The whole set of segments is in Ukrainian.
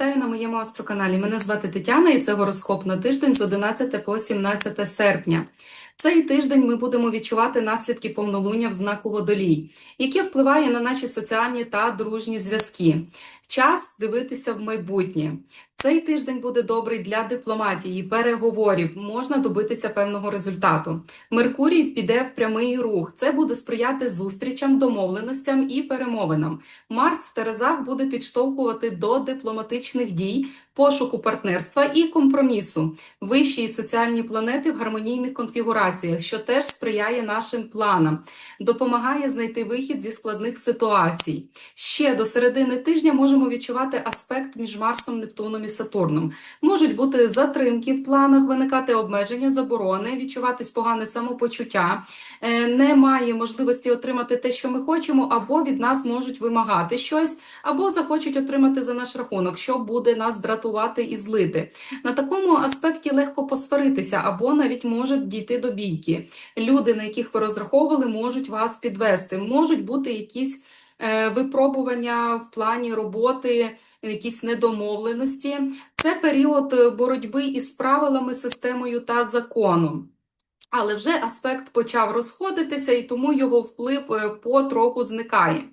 Вітаю на моєму астроканалі. Мене звати Тетяна і це гороскоп на тиждень з 11 по 17 серпня. Цей тиждень ми будемо відчувати наслідки повнолуння в знаку Водолій, яке впливає на наші соціальні та дружні зв'язки. Час дивитися в майбутнє. Цей тиждень буде добрий для дипломатії, переговорів, можна добитися певного результату. Меркурій піде в прямий рух. Це буде сприяти зустрічам, домовленостям і перемовинам. Марс в Терезах буде підштовхувати до дипломатичних дій, пошуку партнерства і компромісу. Вищі соціальні планети в гармонійних конфігураціях, що теж сприяє нашим планам, допомагає знайти вихід зі складних ситуацій. Ще до середини тижня можемо відчувати аспект між Марсом, Нептуном і Сатурном. Можуть бути затримки в планах, виникати обмеження, заборони, відчуватись погане самопочуття, е, немає можливості отримати те, що ми хочемо, або від нас можуть вимагати щось, або захочуть отримати за наш рахунок, що буде нас дратувати і злити. На такому аспекті легко посваритися, або навіть можуть дійти до бійки. Люди, на яких ви розраховували, можуть вас підвести, можуть бути якісь. е, Випробування в плані роботи, якісь недомовленості. Це період боротьби із правилами, системою та законом. Але вже аспект почав розходитися, і тому його вплив е, потроху зникає.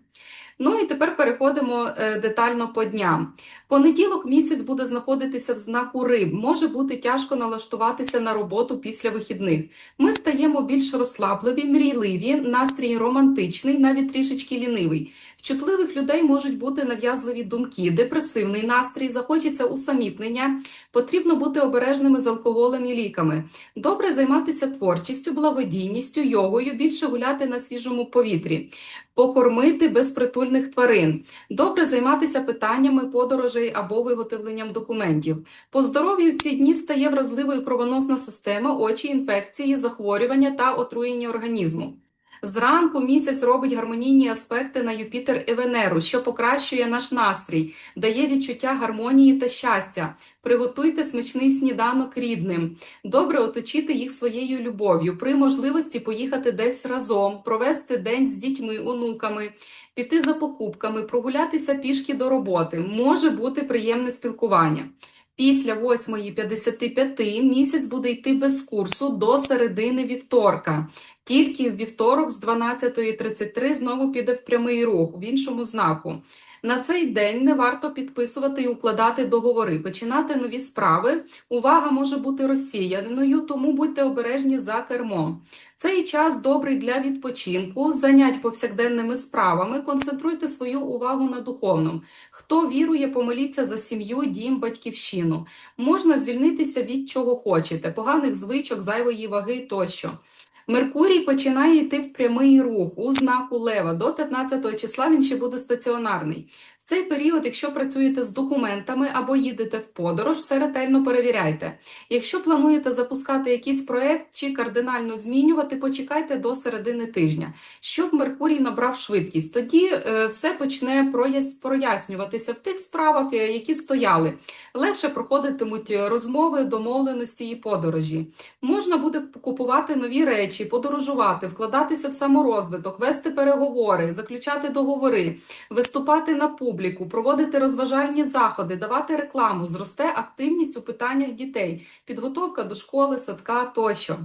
Ну і тепер переходимо е, детально по дням. Понеділок місяць буде знаходитися в знаку риб. Може бути тяжко налаштуватися на роботу після вихідних. Ми стаємо більш розслабливі, мрійливі, настрій романтичний, навіть трішечки лінивий. В чутливих людей можуть бути нав'язливі думки, депресивний настрій, захочеться усамітнення. Потрібно бути обережними з алкоголем і ліками. Добре займатися творчістю, благодійністю, йогою, більше гуляти на свіжому повітрі, покормити безпритульних тварин. Добре займатися питаннями подорожей або виготовленням документів. По здоров'ю в ці дні стає вразливою кровоносна система, очі, інфекції, захворювання та отруєння організму. Зранку місяць робить гармонійні аспекти на Юпітер і Венеру, що покращує наш настрій, дає відчуття гармонії та щастя. Приготуйте смачний сніданок рідним. Добре оточити їх своєю любов'ю. При можливості поїхати десь разом, провести день з дітьми, онуками, піти за покупками, прогулятися пішки до роботи. Може бути приємне спілкування. Після 8.55 місяць буде йти без курсу до середини вівторка. Тільки вівторок з 12.33 знову піде в прямий рух в іншому знаку. На цей день не варто підписувати і укладати договори, починати нові справи. Увага може бути розсіяною, тому будьте обережні за кермом. Цей час добрий для відпочинку, занять повсякденними справами, концентруйте свою увагу на духовному. Хто вірує, помоліться за сім'ю, дім, батьківщину. Можна звільнитися від чого хочете, поганих звичок, зайвої ваги тощо. Меркурій починає йти в прямий рух у знаку Лева. До 15 числа він ще буде стаціонарний. Цей період, якщо працюєте з документами або їдете в подорож, все ретельно перевіряйте. Якщо плануєте запускати якийсь проект чи кардинально змінювати, почекайте до середини тижня, щоб Меркурій набрав швидкість. Тоді е, все почне прояснюватися в тих справах, е, які стояли. Легше проходитимуть розмови, домовленості і подорожі. Можна буде купувати нові речі, подорожувати, вкладатися в саморозвиток, вести переговори, заключати договори, виступати на публіку, проводити розважальні заходи, давати рекламу, зросте активність у питаннях дітей, підготовка до школи, садка тощо.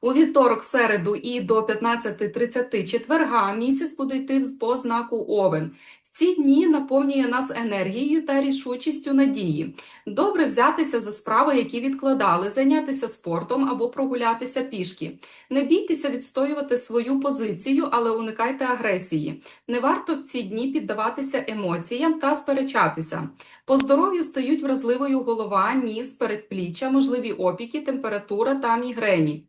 У вівторок, середу і до 15.30 четверга місяць буде йти по знаку Овен. Ці дні наповнює нас енергією та рішучістю надії. Добре взятися за справи, які відкладали, зайнятися спортом або прогулятися пішки. Не бійтеся відстоювати свою позицію, але уникайте агресії. Не варто в ці дні піддаватися емоціям та сперечатися. По здоров'ю стають вразливою голова, ніс, передпліччя, можливі опіки, температура та мігрені.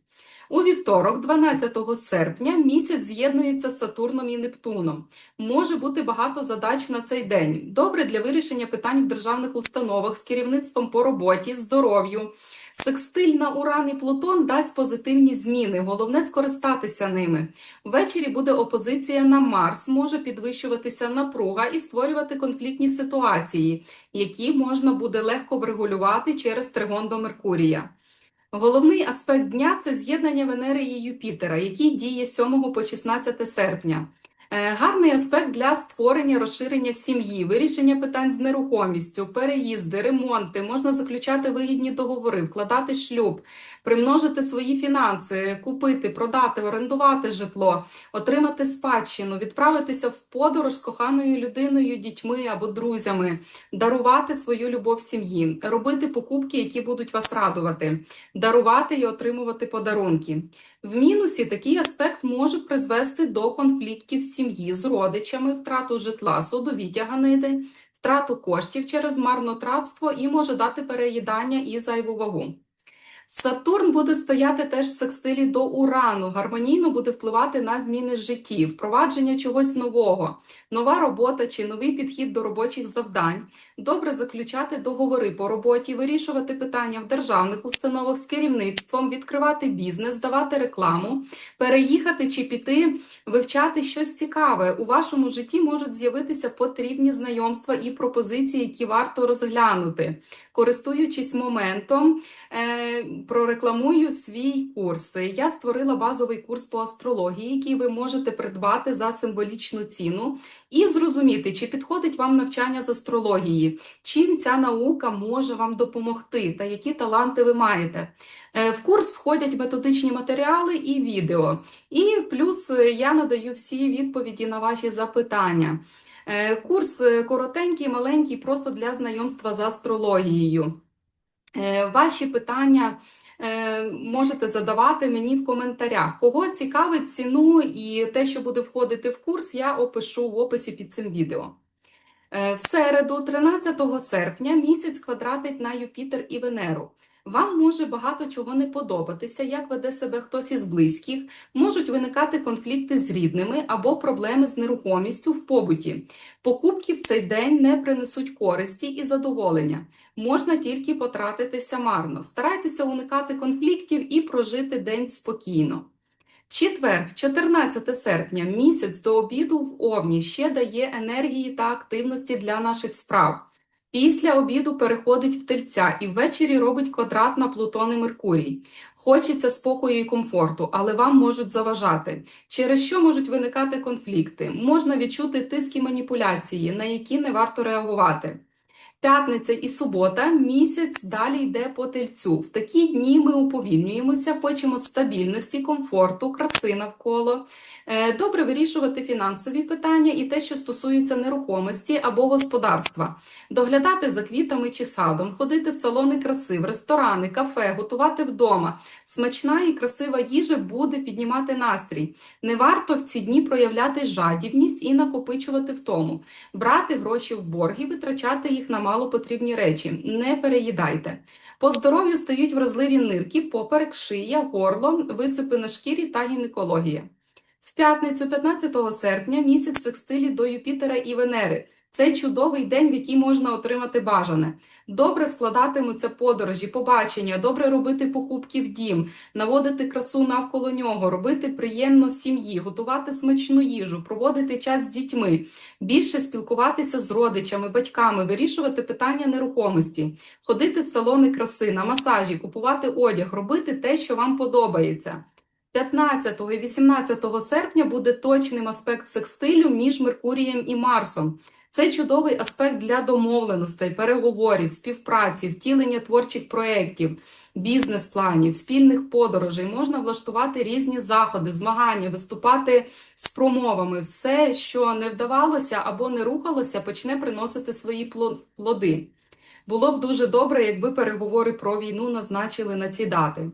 У вівторок, 12 серпня, місяць з'єднується з Сатурном і Нептуном. Може бути багато задач на цей день. Добре для вирішення питань в державних установах з керівництвом по роботі, здоров'ю. Секстиль на Уран і Плутон дасть позитивні зміни, головне скористатися ними. Ввечері буде опозиція на Марс, може підвищуватися напруга і створювати конфліктні ситуації, які можна буде легко врегулювати через тригон до Меркурія. Головний аспект дня це з'єднання Венери і Юпітера, який діє 7 по 16 серпня. Е, Гарний аспект для створення розширення сім'ї, вирішення питань з нерухомістю, переїзди, ремонти, можна заключати вигідні договори, вкладати шлюб, примножити свої фінанси, купити, продати, орендувати житло, отримати спадщину, відправитися в подорож з коханою людиною, дітьми або друзями, дарувати свою любов сім'ї, робити покупки, які будуть вас радувати, дарувати і отримувати подарунки. В мінусі такий аспект може призвести до конфліктів в сім'ї з родичами, втрату житла, судові тяганини, втрату коштів через марнотратство і може дати переїдання і зайву вагу. Сатурн буде стояти теж в секстилі до Урану, гармонійно буде впливати на зміни в житті, впровадження чогось нового, нова робота чи новий підхід до робочих завдань. Добре заключати договори по роботі, вирішувати питання в державних установах з керівництвом, відкривати бізнес, давати рекламу, переїхати чи піти, вивчати щось цікаве. У вашому житті можуть з'явитися потрібні знайомства і пропозиції, які варто розглянути. Користуючись моментом, е, прорекламую свій курс. Я створила базовий курс по астрології, який ви можете придбати за символічну ціну і зрозуміти, чи підходить вам навчання з астрології, чим ця наука може вам допомогти та які таланти ви маєте. Е, В курс входять методичні матеріали і відео. І плюс е, я надаю всі відповіді на ваші запитання. Е, Курс коротенький, маленький, просто для знайомства з астрологією. Е, Ваші питання е, можете задавати мені в коментарях. Кого цікавить ціну і те, що буде входити в курс, я опишу в описі під цим відео. Е, В середу, 13 серпня, місяць квадратить на Юпітер і Венеру. Вам може багато чого не подобатися, як веде себе хтось із близьких, можуть виникати конфлікти з рідними або проблеми з нерухомістю в побуті. Покупки в цей день не принесуть користі і задоволення. Можна тільки потратитися марно. Старайтеся уникати конфліктів і прожити день спокійно. Четвер, 14 серпня, місяць до обіду в Овні ще дає енергії та активності для наших справ. Після обіду переходить в Тельця і ввечері робить квадрат на Плутон і Меркурій. Хочеться спокою і комфорту, але вам можуть заважати, через що можуть виникати конфлікти. Можна відчути тиск і маніпуляції, на які не варто реагувати. П'ятниця і субота місяць далі йде по тельцю. В такі дні ми уповільнюємося, хочемо стабільності, комфорту, краси навколо. Е, Добре вирішувати фінансові питання і те, що стосується нерухомості або господарства. Доглядати за квітами чи садом, ходити в салони краси, в ресторани, кафе, готувати вдома. Смачна і красива їжа буде піднімати настрій. Не варто в ці дні проявляти жадібність і накопичувати втому. Брати гроші в борг і витрачати їх на малопотрібні речі. Не переїдайте. По здоров'ю стають вразливі нирки, поперек, шия, горло, висипи на шкірі та гінекологія. В п'ятницю, 15 серпня, місяць секстилі до Юпітера і Венери. Це чудовий день, в який можна отримати бажане. Добре складатимуться подорожі, побачення, добре робити покупки в дім, наводити красу навколо нього, робити приємно сім'ї, готувати смачну їжу, проводити час з дітьми, більше спілкуватися з родичами, батьками, вирішувати питання нерухомості, ходити в салони краси, на масажі, купувати одяг, робити те, що вам подобається. 15 і 18 серпня буде точним аспект секстилю між Меркурієм і Марсом. Це чудовий аспект для домовленостей, переговорів, співпраці, втілення творчих проєктів, бізнес-планів, спільних подорожей. Можна влаштувати різні заходи, змагання, виступати з промовами. Все, що не вдавалося або не рухалося, почне приносити свої плоди. Було б дуже добре, якби переговори про війну назначили на ці дати.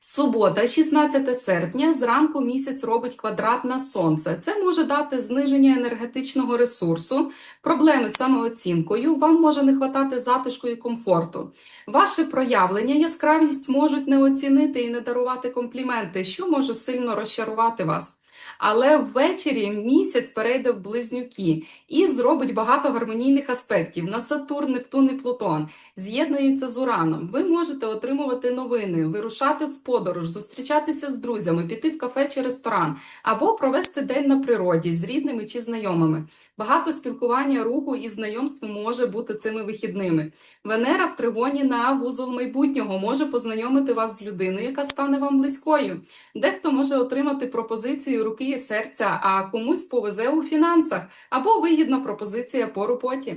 Субота, 16 серпня, зранку місяць робить квадрат на сонце. Це може дати зниження енергетичного ресурсу, проблеми з самооцінкою, вам може не хватати затишку і комфорту. Ваше проявлення, яскравість можуть не оцінити і не дарувати компліменти, що може сильно розчарувати вас. Але ввечері місяць перейде в близнюки і зробить багато гармонійних аспектів на Сатурн, Нептун і Плутон. З'єднується з Ураном. Ви можете отримувати новини, вирушати в подорож, зустрічатися з друзями, піти в кафе чи ресторан, або провести день на природі з рідними чи знайомими. Багато спілкування, руху і знайомств може бути цими вихідними. Венера в тригоні на вузол майбутнього може познайомити вас з людиною, яка стане вам близькою. Дехто може отримати пропозицію руки терапії серця, а комусь повезе у фінансах або вигідна пропозиція по роботі.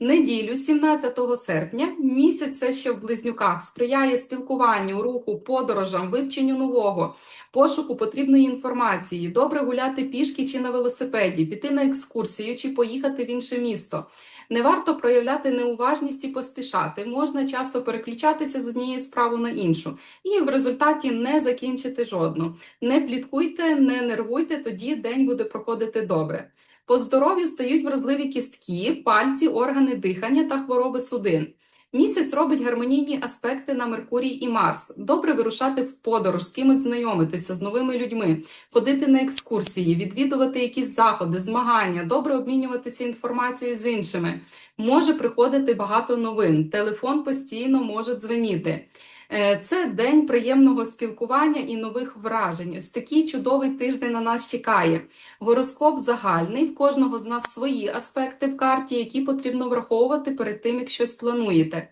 Неділю, 17 серпня, місяць ще в близнюках сприяє спілкуванню, руху, подорожам, вивченню нового, пошуку потрібної інформації, добре гуляти пішки чи на велосипеді, піти на екскурсію чи поїхати в інше місто. Не варто проявляти неуважність і поспішати. Можна часто переключатися з однієї справи на іншу і в результаті не закінчити жодну. Не пліткуйте, не нервуйте, тоді день буде проходити добре. По здоров'ю стають вразливі кістки, пальці, органи дихання та хвороби судин. Місяць робить гармонійні аспекти на Меркурій і Марс. Добре вирушати в подорож, з кимось знайомитися, з новими людьми, ходити на екскурсії, відвідувати якісь заходи, змагання, добре обмінюватися інформацією з іншими. Може приходити багато новин, телефон постійно може дзвеніти. Е, Це день приємного спілкування і нових вражень. Ось такий чудовий тиждень на нас чекає. Гороскоп загальний, в кожного з нас свої аспекти в карті, які потрібно враховувати перед тим, як щось плануєте.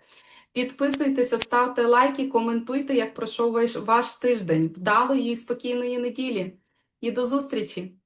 Підписуйтеся, ставте лайки, коментуйте, як пройшов ваш, ваш тиждень. Вдалої і спокійної неділі. І до зустрічі!